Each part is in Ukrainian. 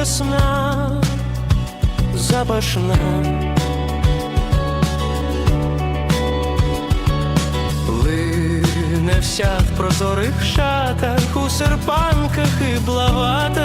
весна запашна. Лине вся в прозорих шатах, у серпанках і блаватах.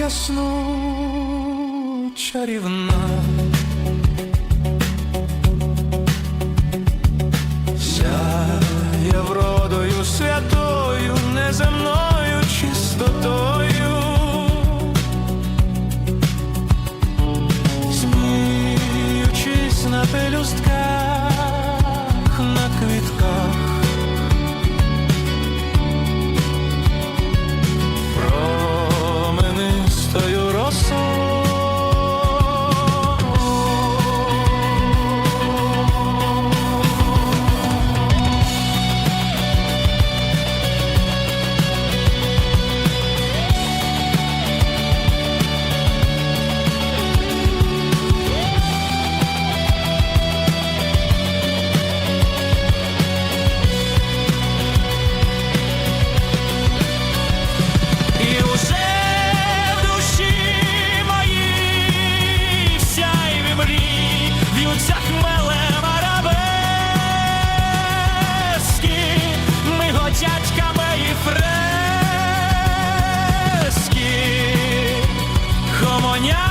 Як мрія сну чарівна. Сяє вродою святою, неземною чистотою. Сміючись на пелюстках, mañana.